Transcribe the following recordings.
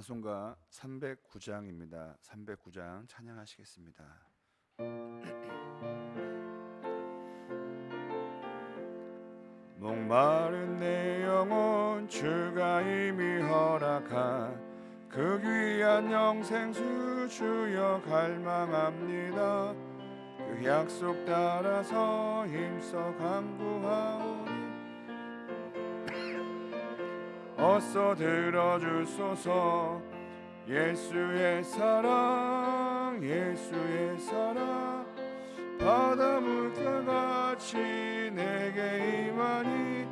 찬송가 309장입니다. 309장 찬양하시겠습니다. 목마른 내 영혼 주가 이미 허락한 그 귀한 영생수 주여 갈망합니다. 그 약속 따라서 힘써 간구하오니 어서 들어주소서. 예수의 사랑 예수의 사랑. 바다 물결같이 내게 임하니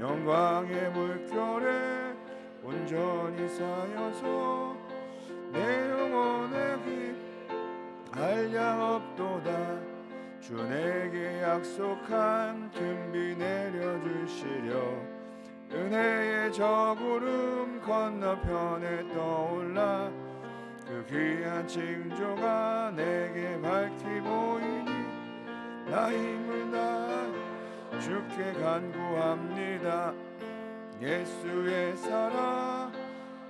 영광의 물결에 온전히 쌓여서 내 영혼의 길 한량 없도다. 주 내게 약속한 금비 내려주시려 은혜의 저 구름 건너편에 떠올라 그 귀한 징조가 내게 밝히 보이니 나 힘을 다 주께 간구합니다. 예수의 사랑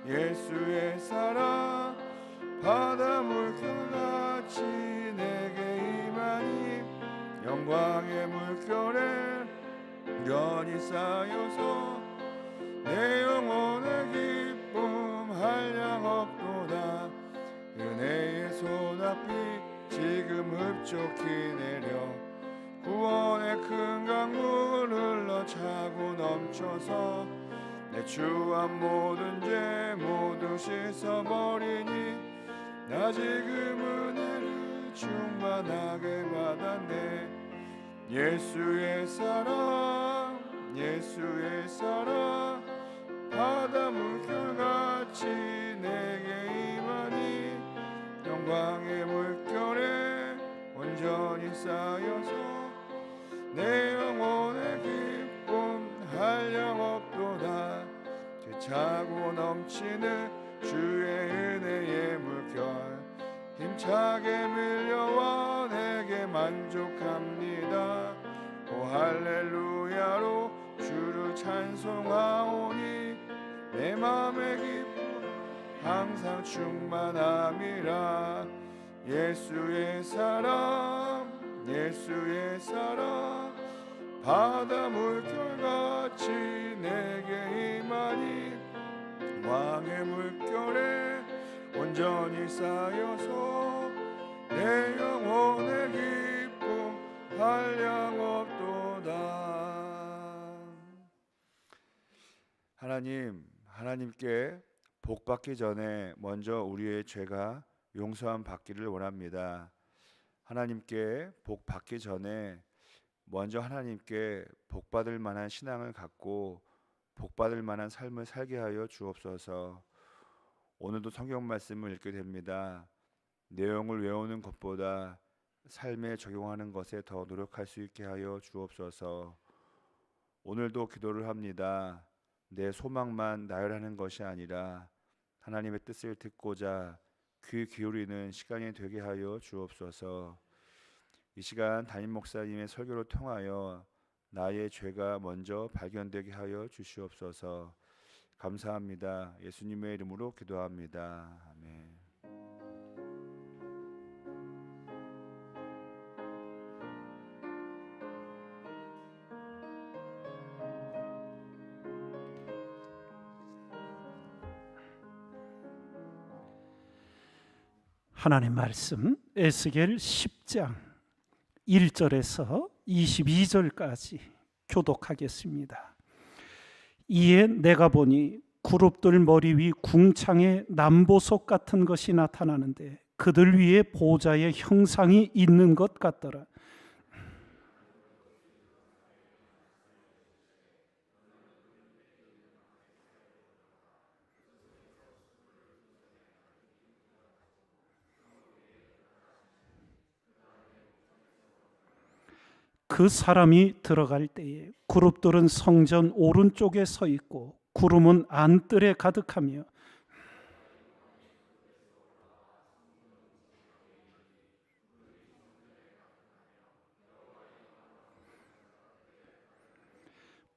예수의 사랑 바다 물결같이 내게 임하니 영광의 물결에 연이 쌓여서 모든 죄 모두 씻어버리니 나 지금 은혜를 충만하게 받았네. 예수의 사랑 예수의 사랑 바다 물결같이 내게 임하니 영광의 물결에 온전히 쌓여서 내 영혼의 기쁨 한량 없도다. 되 차고 넘치는 주의 은혜의 물결. 힘차게 밀려와 내게 만족합니다. 오 할렐루야로 주를 찬송하오니 내 맘의 기쁨 항상 충만함이라. 예수의 사랑 예수의 사랑. 바다 물결같이 내게 임하니 왕의 물결에 온전히 쌓여서 내 영혼의 기쁨 한량 없도다. 하나님 하나님께 복 받기 전에 먼저 우리의 죄가 용서함 받기를 원합니다. 하나님께 복 받기 전에 먼저 하나님께 복 받을 만한 신앙을 갖고 복 받을 만한 삶을 살게 하여 주옵소서. 오늘도 성경 말씀을 읽게 됩니다. 내용을 외우는 것보다 삶에 적용하는 것에 더 노력할 수 있게 하여 주옵소서. 오늘도 기도를 합니다. 내 소망만 나열하는 것이 아니라 하나님의 뜻을 듣고자 귀 기울이는 시간이 되게 하여 주옵소서. 이 시간 담임 목사님의 설교를 통하여 나의 죄가 먼저 발견되게 하여 주시옵소서. 감사합니다. 예수님의 이름으로 기도합니다. 아멘. 하나님 말씀 에스겔 10장 1절에서 22절까지 교독하겠습니다. 이에 내가 보니 그룹들 머리 위 궁창에 남보석 같은 것이 나타나는데 그들 위에 보좌의 형상이 있는 것 같더라. 그 사람이 들어갈 때에 그룹들은 성전 오른쪽에 서 있고 구름은 안뜰에 가득하며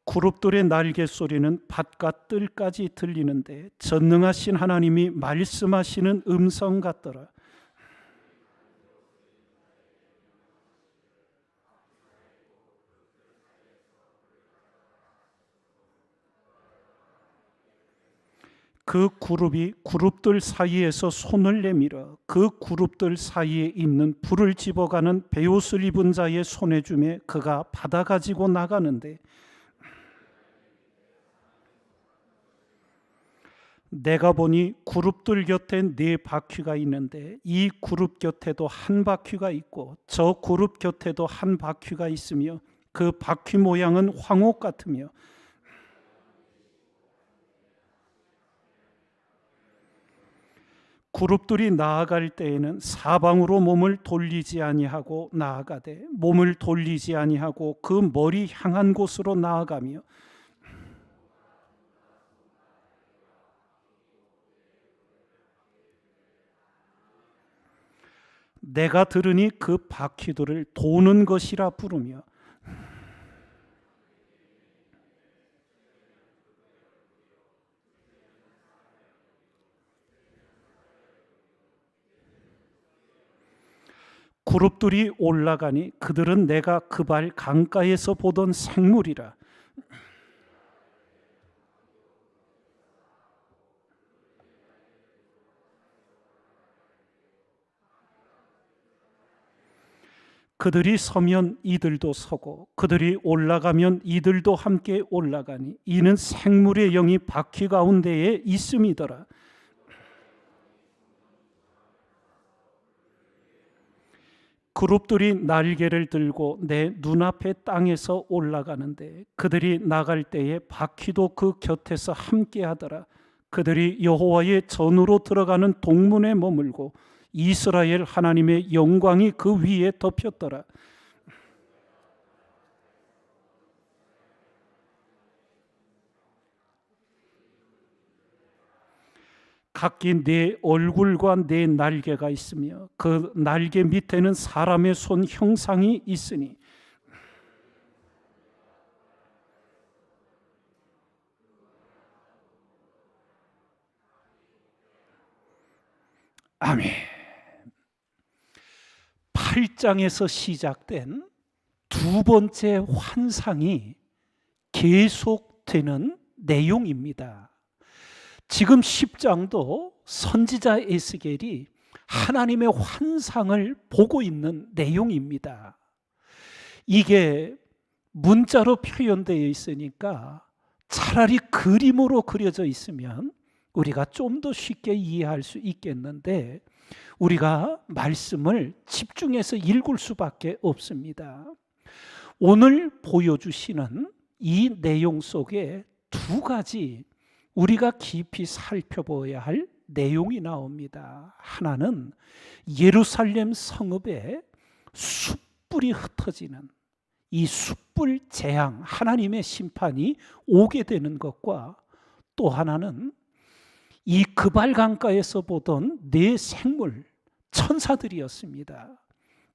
그룹들의 날개 소리는 바깥 뜰까지 들리는데 전능하신 하나님이 말씀하시는 음성 같더라. 그 그룹이 그룹들 사이에서 손을 내밀어 그 그룹들 사이에 있는 불을 집어가는 베옷을 입은 자의 손에 주매 그가 받아 가지고 나가는데 내가 보니 그룹들 곁에 네 바퀴가 있는데 이 그룹 곁에도 한 바퀴가 있고 저 그룹 곁에도 한 바퀴가 있으며 그 바퀴 모양은 황옥 같으며 그룹들이 나아갈 때에는 사방으로 몸을 돌리지 아니하고 나아가되 몸을 돌리지 아니하고 그 머리 향한 곳으로 나아가며 내가 들으니 그 바퀴들을 도는 것이라 부르며 그룹들이 올라가니 그들은 내가 그 발 강가에서 보던 생물이라. 그들이 서면 이들도 서고 그들이 올라가면 이들도 함께 올라가니 이는 생물의 영이 바퀴 가운데에 있음이더라 그룹들이 날개를 들고 내 눈앞에 땅에서 올라가는데 그들이 나갈 때에 바퀴도 그 곁에서 함께 하더라. 그들이 여호와의 전으로 들어가는 동문에 머물고 이스라엘 하나님의 영광이 그 위에 덮였더라 각기 네 얼굴과 네 날개가 있으며 그 날개 밑에는 사람의 손 형상이 있으니 아멘. 8장에서 시작된 두 번째 환상이 계속되는 내용입니다. 지금 10장도 선지자 에스겔이 하나님의 환상을 보고 있는 내용입니다. 이게 문자로 표현되어 있으니까 차라리 그림으로 그려져 있으면 우리가 좀 더 쉽게 이해할 수 있겠는데 우리가 말씀을 집중해서 읽을 수밖에 없습니다. 오늘 보여주시는 이 내용 속에 두 가지 우리가 깊이 살펴보아야 할 내용이 나옵니다. 하나는 예루살렘 성읍에 숯불이 흩어지는 이 숯불 재앙, 하나님의 심판이 오게 되는 것과 또 하나는 이 그발 강가에서 보던 네 생물 천사들이었습니다.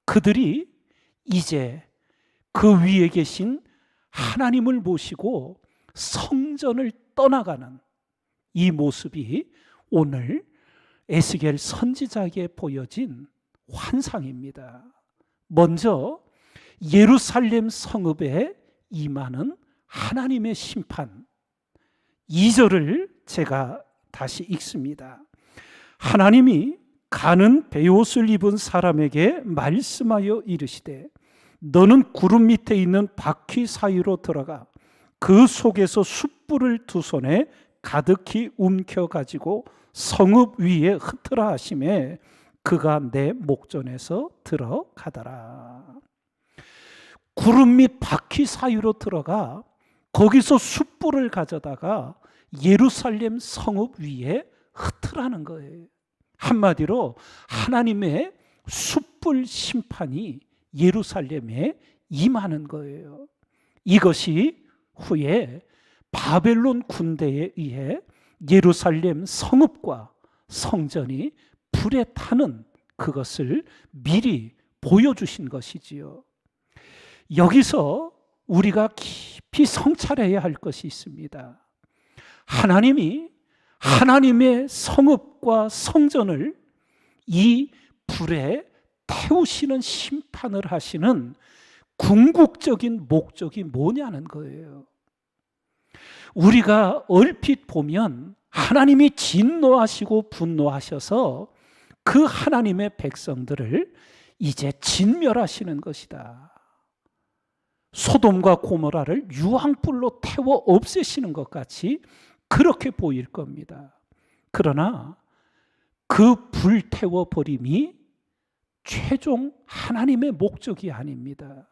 그들이 이제 그 위에 계신 하나님을 모시고 성전을 떠나가는 이 모습이 오늘 에스겔 선지자에게 보여진 환상입니다. 먼저 예루살렘 성읍에 임하는 하나님의 심판 2절을 제가 다시 읽습니다. 하나님이 가는 베옷을 입은 사람에게 말씀하여 이르시되 너는 구름 밑에 있는 바퀴 사이로 들어가 그 속에서 숯불을 두 손에 가득히 움켜 가지고 성읍 위에 흩으라 하심에 그가 내 목전에서 들어가더라. 구름 밑 바퀴 사이로 들어가 거기서 숯불을 가져다가 예루살렘 성읍 위에 흩으라는 거예요. 한마디로 하나님의 숯불 심판이 예루살렘에 임하는 거예요. 이것이 후에 바벨론 군대에 의해 예루살렘 성읍과 성전이 불에 타는 그것을 미리 보여주신 것이지요. 여기서 우리가 깊이 성찰해야 할 것이 있습니다. 하나님이 하나님의 성읍과 성전을 이 불에 태우시는 심판을 하시는 궁극적인 목적이 뭐냐는 거예요. 우리가 얼핏 보면 하나님이 진노하시고 분노하셔서 그 하나님의 백성들을 이제 진멸하시는 것이다. 소돔과 고모라를 유황불로 태워 없애시는 것 같이 그렇게 보일 겁니다. 그러나 그 불태워 버림이 최종 하나님의 목적이 아닙니다.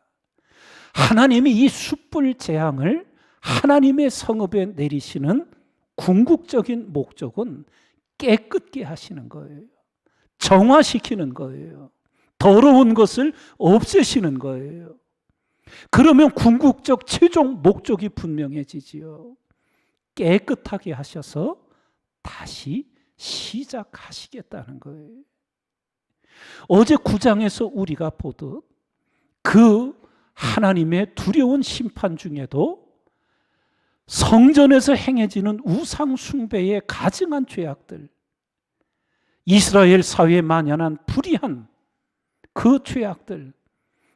하나님이 이 숯불 재앙을 하나님의 성읍에 내리시는 궁극적인 목적은 깨끗게 하시는 거예요. 정화시키는 거예요. 더러운 것을 없애시는 거예요. 그러면 궁극적 최종 목적이 분명해지지요. 깨끗하게 하셔서 다시 시작하시겠다는 거예요. 어제 9장에서 우리가 보듯 그 하나님의 두려운 심판 중에도 성전에서 행해지는 우상 숭배에 가증한 죄악들, 이스라엘 사회에 만연한 불의한 그 죄악들,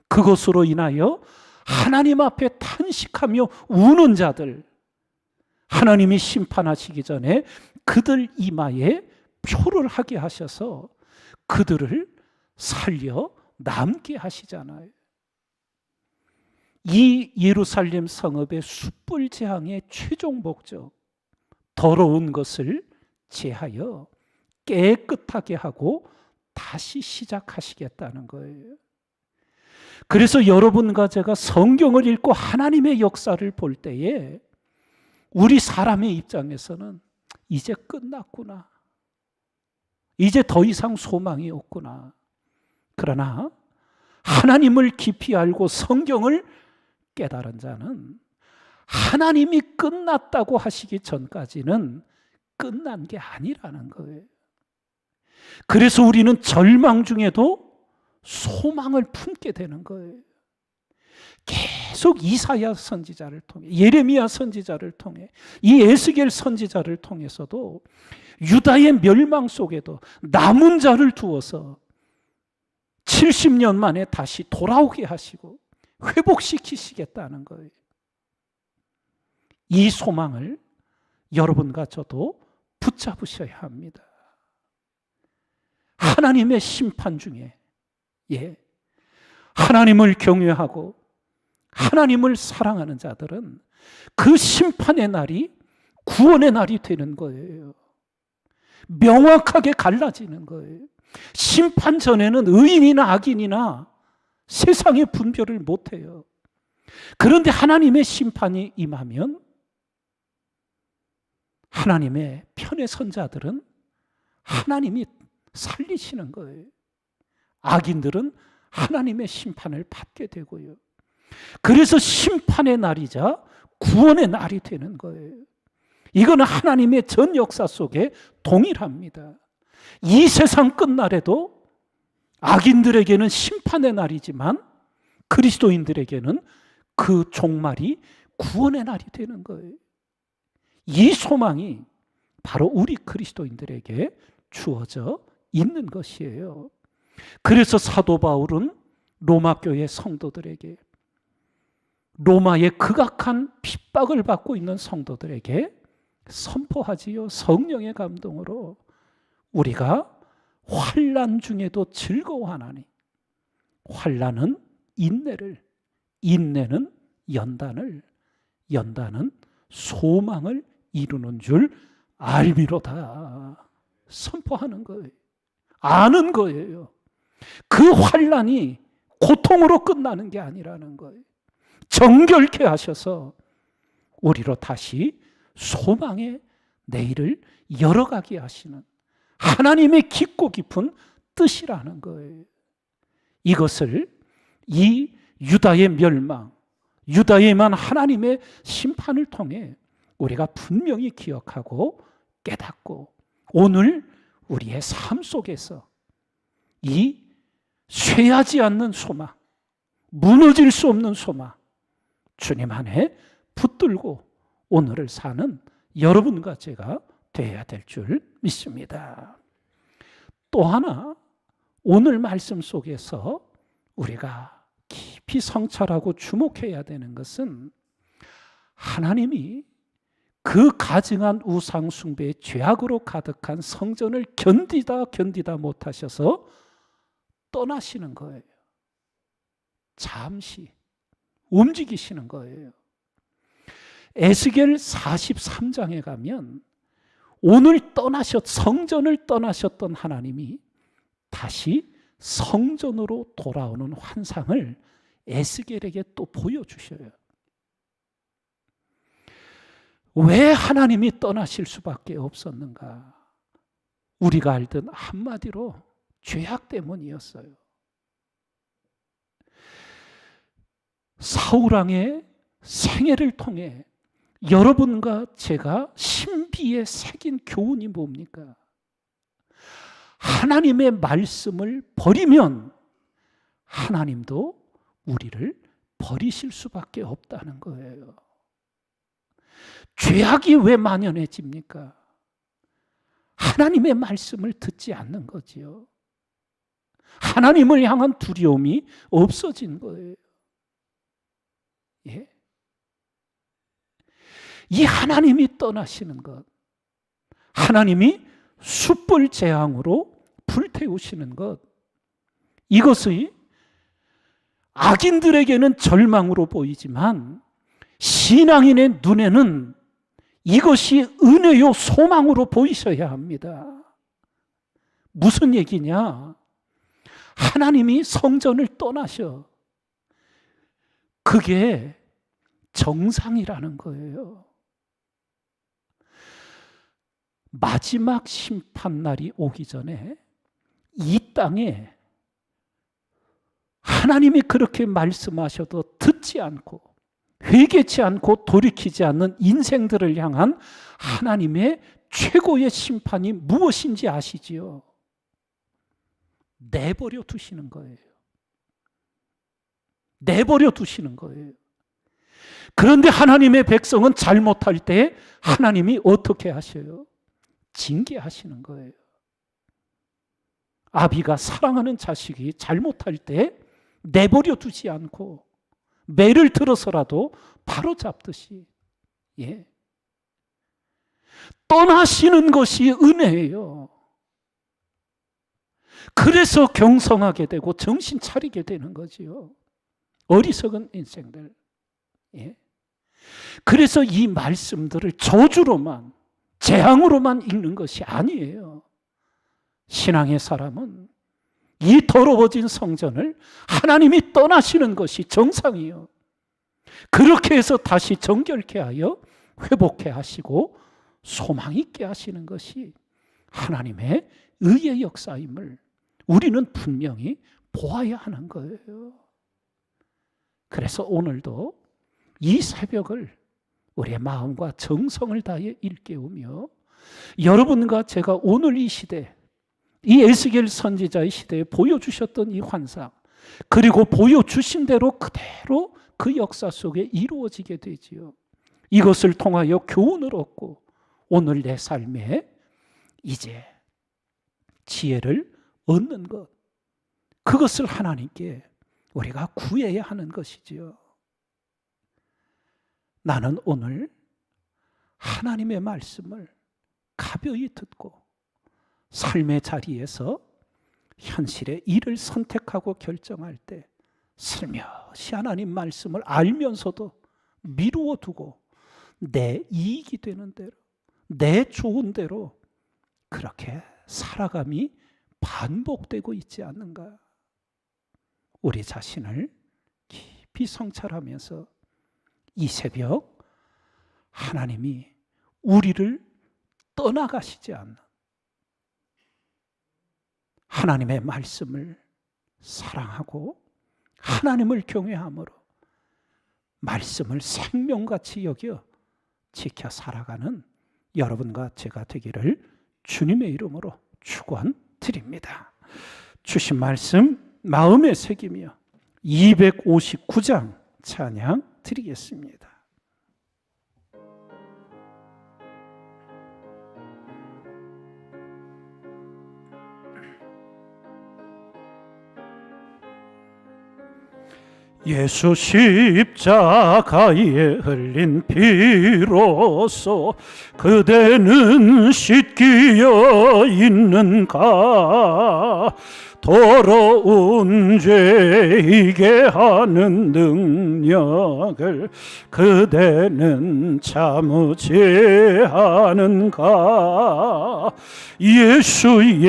그것으로 인하여 하나님 앞에 탄식하며 우는 자들, 하나님이 심판하시기 전에 그들 이마에 표를 하게 하셔서 그들을 살려 남게 하시잖아요. 이 예루살렘 성읍의 숯불 재앙의 최종 목적, 더러운 것을 제하여 깨끗하게 하고 다시 시작하시겠다는 거예요. 그래서 여러분과 제가 성경을 읽고 하나님의 역사를 볼 때에 우리 사람의 입장에서는 이제 끝났구나. 이제 더 이상 소망이 없구나. 그러나 하나님을 깊이 알고 성경을 깨달은 자는 하나님이 끝났다고 하시기 전까지는 끝난 게 아니라는 거예요. 그래서 우리는 절망 중에도 소망을 품게 되는 거예요. 계속 이사야 선지자를 통해 예레미야 선지자를 통해 이 에스겔 선지자를 통해서도 유다의 멸망 속에도 남은 자를 두어서 70년 만에 다시 돌아오게 하시고 회복시키시겠다는 거예요. 이 소망을 여러분과 저도 붙잡으셔야 합니다. 하나님의 심판 중에 예. 하나님을 경외하고 하나님을 사랑하는 자들은 그 심판의 날이 구원의 날이 되는 거예요. 명확하게 갈라지는 거예요. 심판 전에는 의인이나 악인이나 세상의 분별을 못 해요. 그런데 하나님의 심판이 임하면 하나님의 편의 선자들은 하나님이 살리시는 거예요. 악인들은 하나님의 심판을 받게 되고요. 그래서 심판의 날이자 구원의 날이 되는 거예요. 이거는 하나님의 전 역사 속에 동일합니다. 이 세상 끝날에도 악인들에게는 심판의 날이지만 그리스도인들에게는 그 종말이 구원의 날이 되는 거예요. 이 소망이 바로 우리 그리스도인들에게 주어져 있는 것이에요. 그래서 사도 바울은 로마 교회 성도들에게 로마의 극악한 핍박을 받고 있는 성도들에게 선포하지요. 성령의 감동으로 우리가 환란 중에도 즐거워하나니 환란은 인내를 인내는 연단을 연단은 소망을 이루는 줄 알미로다 선포하는 거예요. 아는 거예요. 그 환란이 고통으로 끝나는 게 아니라는 거예요. 정결케 하셔서 우리로 다시 소망의 내일을 열어가게 하시는 하나님의 깊고 깊은 뜻이라는 거예요. 이것을 이 유다의 멸망, 유다에만 하나님의 심판을 통해 우리가 분명히 기억하고 깨닫고 오늘 우리의 삶 속에서 이 쇠하지 않는 소망, 무너질 수 없는 소망, 주님 안에 붙들고 오늘을 사는 여러분과 제가 돼야 될 줄 믿습니다. 또 하나 오늘 말씀 속에서 우리가 깊이 성찰하고 주목해야 되는 것은 하나님이 그 가증한 우상 숭배의 죄악으로 가득한 성전을 견디다 견디다 못하셔서 떠나시는 거예요. 잠시 움직이시는 거예요. 에스겔 43장에 가면 오늘 떠나셨 성전을 떠나셨던 하나님이 다시 성전으로 돌아오는 환상을 에스겔에게 또 보여주셔요. 왜 하나님이 떠나실 수밖에 없었는가? 우리가 알던 한마디로 죄악 때문이었어요. 사울왕의 생애를 통해 여러분과 제가 신비에 새긴 교훈이 뭡니까? 하나님의 말씀을 버리면 하나님도 우리를 버리실 수밖에 없다는 거예요. 죄악이 왜 만연해집니까? 하나님의 말씀을 듣지 않는 거지요. 하나님을 향한 두려움이 없어진 거예요. 예? 이 하나님이 떠나시는 것, 하나님이 숯불 재앙으로 불태우시는 것, 이것이 악인들에게는 절망으로 보이지만 신앙인의 눈에는 이것이 은혜요 소망으로 보이셔야 합니다. 무슨 얘기냐? 하나님이 성전을 떠나셔. 그게 정상이라는 거예요. 마지막 심판날이 오기 전에 이 땅에 하나님이 그렇게 말씀하셔도 듣지 않고 회개치 않고 돌이키지 않는 인생들을 향한 하나님의 최고의 심판이 무엇인지 아시지요? 내버려 두시는 거예요. 내버려 두시는 거예요. 그런데 하나님의 백성은 잘못할 때 하나님이 어떻게 하셔요? 징계하시는 거예요. 아비가 사랑하는 자식이 잘못할 때 내버려 두지 않고 매를 들어서라도 바로 잡듯이 예. 떠나시는 것이 은혜예요. 그래서 경성하게 되고 정신 차리게 되는 거지요. 어리석은 인생들. 예. 그래서 이 말씀들을 저주로만 재앙으로만 읽는 것이 아니에요. 신앙의 사람은 이 더러워진 성전을 하나님이 떠나시는 것이 정상이요. 그렇게 해서 다시 정결케 하여 회복해 하시고 소망 있게 하시는 것이 하나님의 의의 역사임을 우리는 분명히 보아야 하는 거예요. 그래서 오늘도 이 새벽을 우리의 마음과 정성을 다해 일깨우며 여러분과 제가 오늘 이 시대 이 에스겔 선지자의 시대에 보여주셨던 이 환상 그리고 보여주신 대로 그대로 그 역사 속에 이루어지게 되지요. 이것을 통하여 교훈을 얻고 오늘 내 삶에 이제 지혜를 얻는 것 그것을 하나님께 우리가 구해야 하는 것이지요. 나는 오늘 하나님의 말씀을 가벼이 듣고 삶의 자리에서 현실의 일을 선택하고 결정할 때 슬며시 하나님 말씀을 알면서도 미루어 두고 내 이익이 되는 대로 내 좋은 대로 그렇게 살아감이 반복되고 있지 않는가? 우리 자신을 깊이 성찰하면서 이 새벽 하나님이 우리를 떠나가시지 않는 하나님의 말씀을 사랑하고 하나님을 경외함으로 말씀을 생명같이 여겨 지켜 살아가는 여러분과 제가 되기를 주님의 이름으로 축원드립니다. 주신 말씀 마음에 새기며 259장 찬양 드리겠습니다. 예수 십자가에 흘린 피로써 그대는 씻기어 있는가? 더러운 죄이게 하는 능력을 그대는 참으지 하는가? 예수의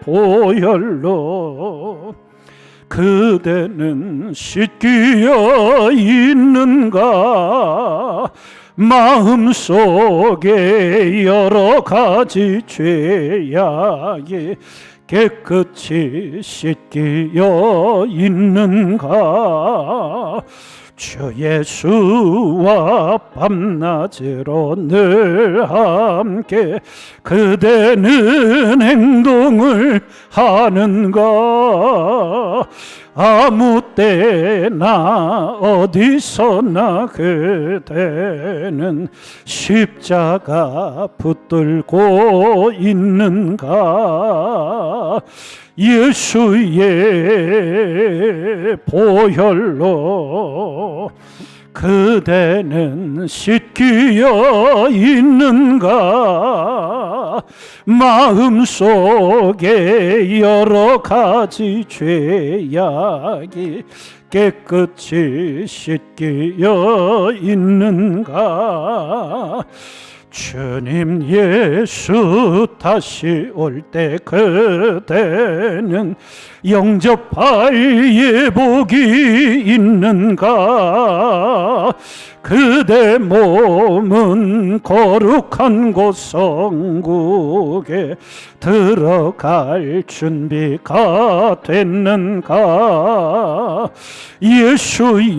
보혈로 그대는 씻기어 있는가? 마음속에 여러 가지 죄악이 깨끗이 씻기어 있는가 주 예수와 밤낮으로 늘 함께 그대는 행동을 하는가 아무 때나 어디서나 그대는 십자가 붙들고 있는가? 예수의 보혈로 그대는 씻기어 있는가? 마음속에 여러 가지 죄악이 깨끗이 씻기어 있는가 주님 예수 다시 올 때 그대는 영접할 예복이 있는가? 그대 몸은 거룩한 곳 성국에 들어갈 준비가 됐는가? 예수의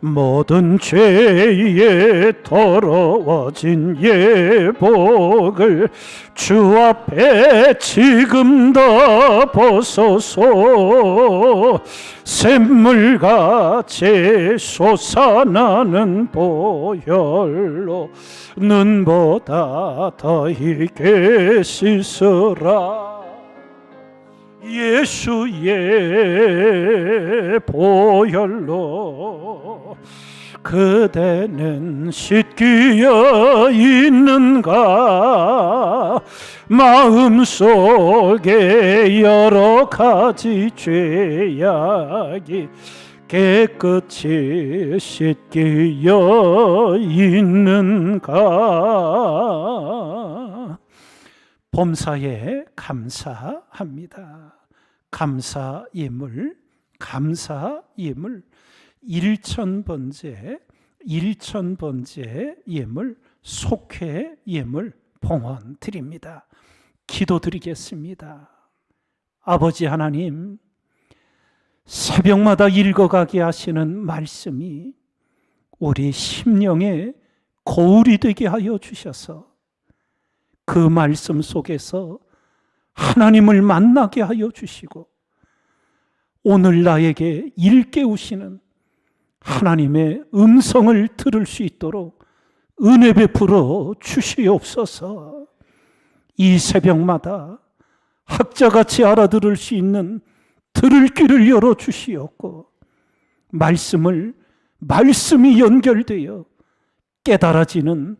모든 죄에 더러워진 예복을 주 앞에 지금 다 벗어서 샘물같이 솟아나는 보혈로 눈보다 더 희게 씻으라 예수의 보혈로 그대는 씻기어 있는가 마음속에 여러 가지 죄악이 깨끗이 씻기어 있는가 범사에 감사합니다. 감사 예물, 감사 예물, 일천 번째, 일천 번째 예물, 속회 예물 봉헌 드립니다. 기도 드리겠습니다. 아버지 하나님, 새벽마다 읽어가게 하시는 말씀이 우리 심령에 거울이 되게 하여 주셔서 그 말씀 속에서 하나님을 만나게 하여 주시고 오늘 나에게 일깨우시는 하나님의 음성을 들을 수 있도록 은혜 베풀어 주시옵소서. 이 새벽마다 학자같이 알아들을 수 있는 들을 귀를 열어 주시옵고 말씀을 말씀이 연결되어 깨달아지는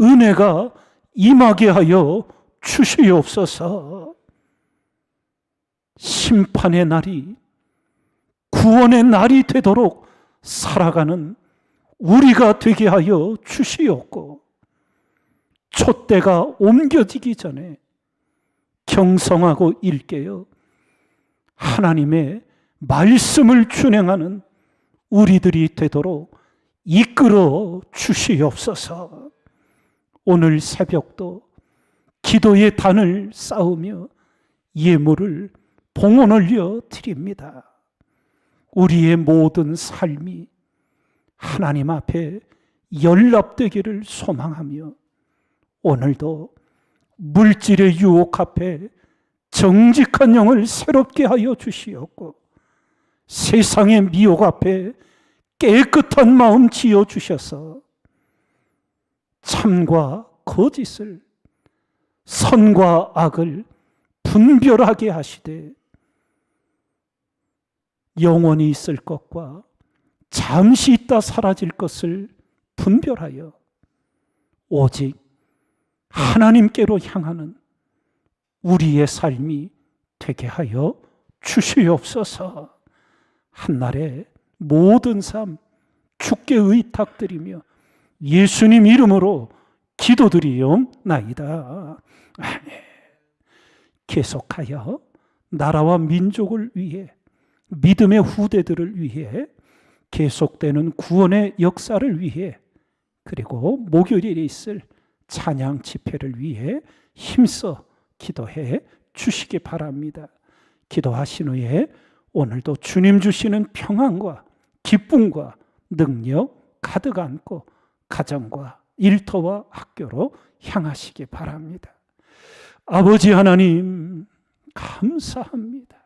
은혜가 임하게 하여 주시옵소서. 심판의 날이 구원의 날이 되도록 살아가는 우리가 되게 하여 주시옵고 촛대가 옮겨지기 전에 경성하고 일깨어 하나님의 말씀을 준행하는 우리들이 되도록 이끌어 주시옵소서. 오늘 새벽도 기도의 단을 쌓으며 예물을 봉헌 올려 드립니다. 우리의 모든 삶이 하나님 앞에 연락되기를 소망하며 오늘도 물질의 유혹 앞에 정직한 영을 새롭게 하여 주시었고 세상의 미혹 앞에 깨끗한 마음 지어 주셔서 참과 거짓을 선과 악을 분별하게 하시되 영원히 있을 것과 잠시 있다 사라질 것을 분별하여 오직 하나님께로 향하는 우리의 삶이 되게 하여 주시옵소서. 한날에 모든 삶 주께 의탁드리며 예수님 이름으로 기도드리옵나이다. 계속하여 나라와 민족을 위해 믿음의 후대들을 위해 계속되는 구원의 역사를 위해 그리고 목요일에 있을 찬양 집회를 위해 힘써 기도해 주시기 바랍니다. 기도하신 후에 오늘도 주님 주시는 평안과 기쁨과 능력 가득 안고 가정과 일터와 학교로 향하시기 바랍니다. 아버지 하나님 감사합니다.